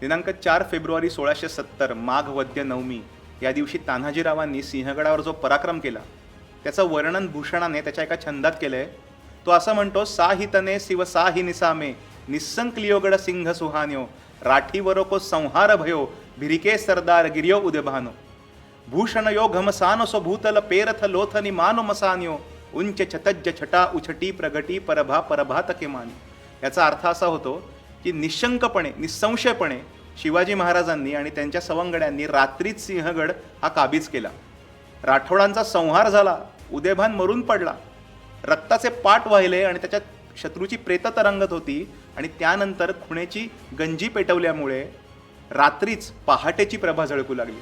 दिनांक चार फेब्रुवारी सोळाशे सत्तर माघ वद्य नवमी या दिवशी तान्हाजीरावांनी सिंहगडावर जो पराक्रम केला त्याचं वर्णन भूषणाने त्याच्या एका छंदात केलंय. तो असं म्हणतो साहितने शिव साहि निसामे निस्संक्लियोगड सिंह सुहान्यो राठीवरो को संहार भयो भिरिके सरदार गिर्यो उदभानो। भूषण यो घमसानो सो भूतल पेरथ लोथनी मानो मसान्यो उंच छतज्ज छटा उछटी प्रगटी परभा परभात के मानी याचा अर्थ असा होतो की निशंकपणे निसंशयपणे शिवाजी महाराजांनी आणि त्यांच्या सवंगड्यांनी रात्रीच सिंहगड हा काबीज केला. राठोडांचा संहार झाला उदयभान मरून पडला. रक्ताचे पाट वाहिले आणि त्याच्यात शत्रूची प्रेत तरंगत होती आणि त्यानंतर खुणेची गंजी पेटवल्यामुळे रात्रीच पहाटेची प्रभा झळकू लागली.